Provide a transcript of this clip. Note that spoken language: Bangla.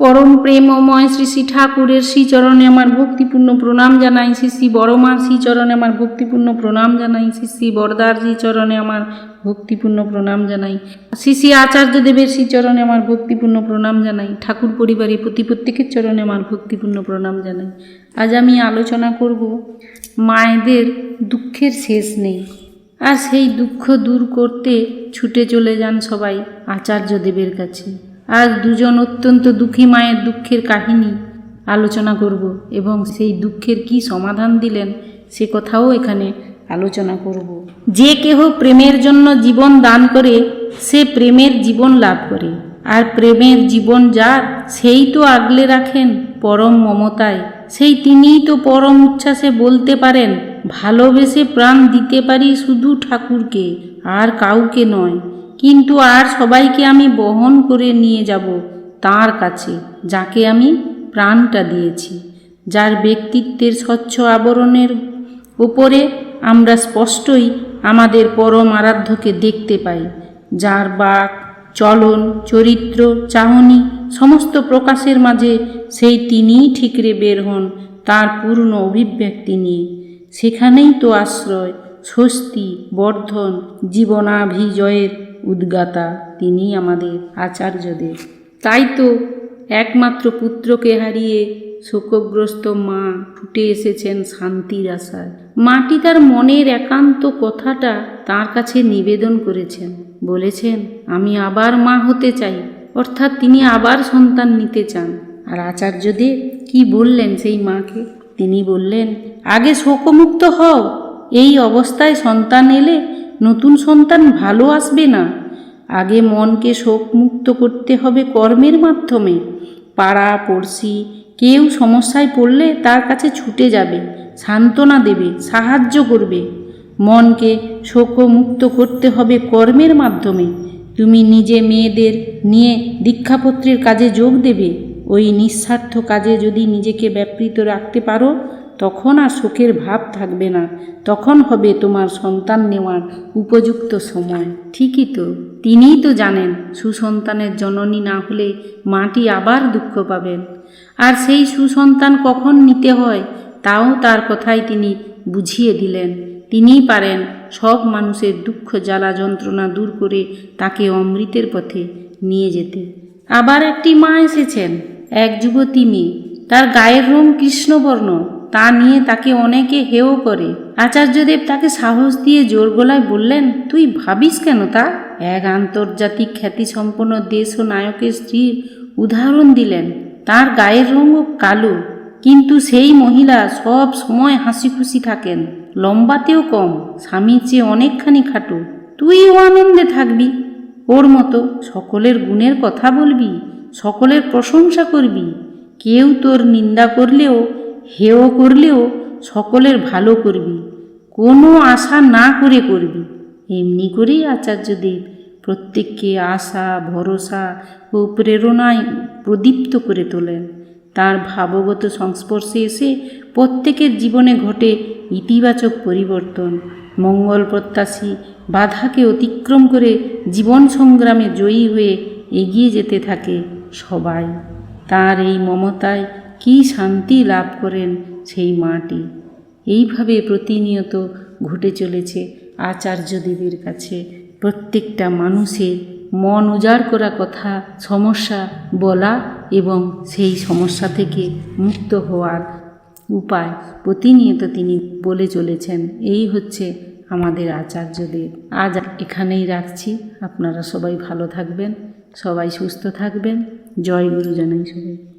পরম প্রেমময় শ্রী শ্রী ঠাকুরের শ্রীচরণে আমার ভক্তিপূর্ণ প্রণাম জানাই। শ্রী শ্রী বড়মার শ্রীচরণে আমার ভক্তিপূর্ণ প্রণাম জানাই। শ্রী শ্রী বরদার শ্রীচরণে আমার ভক্তিপূর্ণ প্রণাম জানাই। শ্রী শ্রী আচার্যদেবের শ্রীচরণে আমার ভক্তিপূর্ণ প্রণাম জানাই। ঠাকুর পরিবারের প্রতি প্রত্যেকের চরণে আমার ভক্তিপূর্ণ প্রণাম জানাই। আজ আমি আলোচনা করব মায়েদের দুঃখের শেষ নেই। আর সেই দুঃখ দূর করতে ছুটে চলে যান সবাই আচার্যদেবের কাছে। আজ দুজন অত্যন্ত দুঃখী মায়ের দুঃখের কাহিনী আলোচনা করব এবং সেই দুঃখের কি সমাধান দিলেন সে কথাও এখানে আলোচনা করব। যে কেহ প্রেমের জন্য জীবন দান করে, সে প্রেমের জীবন লাভ করে। আর প্রেমের জীবন যার, সেই তো আগলে রাখেন পরম মমতায়। সেই তিনিই তো পরম উচ্ছ্বাসে বলতে পারেন, ভালোবেসে প্রাণ দিতে পারি শুধু ঠাকুরকে, আর কাউকে নয়। কিন্তু আর সবাইকে আমি বহন করে নিয়ে যাব তার কাছে, যাকে আমি প্রাণটা দিয়েছি, যার ব্যক্তিত্বের স্বচ্ছ আবরণের উপরে আমরা স্পষ্টই আমাদের পরম আরাধ্যকে দেখতে পাই, যার বাক, চলন, চরিত্র, চাহনি, সমস্ত প্রকাশের মাঝে সেই তিনিই ঠিকরে বের হন তার পূর্ণ অভিব্যক্তি নিয়ে। সেখানেই তো আশ্রয়, স্বস্তি, বর্ধন, জীবনাভিজয়ের উদ্গাতা তিনি আমাদের আচার্যদেব তাই তো একমাত্র পুত্রকে হারিয়ে শোকগ্রস্ত মা ফুটে এসেছেন শান্তির আশায়। মাটি তার মনের একান্ত কথাটা তার কাছে নিবেদন করেছেন। বলেছেন, আমি আবার মা হতে চাই। অর্থাৎ তিনি আবার সন্তান নিতে চান। আর আচার্যদেব কি বললেন সেই মাকে? তিনি বললেন, আগে শোকমুক্ত হও। এই অবস্থায় সন্তান এলে নতুন সন্তান ভালো আসবে না। আগে মনকে শোকমুক্ত করতে হবে কর্মের মাধ্যমে। পাড়া, পড়শি, কেউ সমস্যায় পড়লে তার কাছে ছুটে যাবে, সান্ত্বনা দেবে, সাহায্য করবে। মনকে শোকমুক্ত করতে হবে কর্মের মাধ্যমে। তুমি নিজে মেয়েদের নিয়ে দীক্ষাপত্রের কাজে যোগ দেবে। ওই নিঃস্বার্থ কাজে যদি নিজেকে ব্যাপৃত রাখতে পারো তখন আর শোকের ভাব থাকবে না। তখন হবে তোমার সন্তান নেওয়ার উপযুক্ত সময়। ঠিকই তো। তিনিই তো জানেন, সুসন্তানের জননী না হলে মাটি আবার দুঃখ পাবেন। আর সেই সুসন্তান কখন নিতে হয়, তাও তার কথাই তিনি বুঝিয়ে দিলেন। তিনিই পারেন সব মানুষের দুঃখ, জ্বালা, যন্ত্রণা দূর করে তাকে অমৃতের পথে নিয়ে যেতে। আবার একটি মা এসেছেন, এক যুবতী মেয়ে। তার গায়ের রং কৃষ্ণবর্ণ, তা নিয়ে তাকে অনেকে হেও করে। আচার্যদেব তাকে সাহস দিয়ে জোর গলায় বললেন, তুই ভাবিস কেন তা? এক আন্তর্জাতিক খ্যাতিসম্পন্ন দেশ ও নায়কের স্ত্রীর উদাহরণ দিলেন, তার গায়ের রঙও কালো, কিন্তু সেই মহিলা সব সময় হাসি খুশি থাকেন, লম্বাতেও কম, স্বামীর চেয়ে অনেকখানি খাটো। তুইও আনন্দে থাকবি, ওর মতো সকলের গুণের কথা বলবি, সকলের প্রশংসা করবি কেউ তোর নিন্দা করলেও, হেয় করলেও সকলের ভালো করবি। কোনো আশা না করে করবি। এমনি করেই আচার্যদেব প্রত্যেককে আশা, ভরসা ও প্রেরণায় প্রদীপ্ত করে তোলেন। তার ভাবগত সংস্পর্শে এসে প্রত্যেকের জীবনে ঘটে ইতিবাচক পরিবর্তন। মঙ্গল প্রত্যাশী বাধাকে অতিক্রম করে জীবন সংগ্রামে জয়ী হয়ে এগিয়ে যেতে থাকে সবাই। তার এই মমতায় কি শান্তি লাভ করেন সেই মাটি? এইভাবে প্রতিনিয়ত ঘটে চলেছে আচার্যদেবের কাছে। প্রত্যেকটা মানুষের মন উজাড় করা কথা, সমস্যা বলা এবং সেই সমস্যা থেকে মুক্ত হওয়ার উপায় প্রতিনিয়ত তিনি বলে চলেছেন। এই হচ্ছে আমাদের আচার্যদেব আজ এখানেই রাখছি। আপনারা সবাই ভালো থাকবেন, সবাই সুস্থ থাকবেন। জয় গুরু জানাই সবাই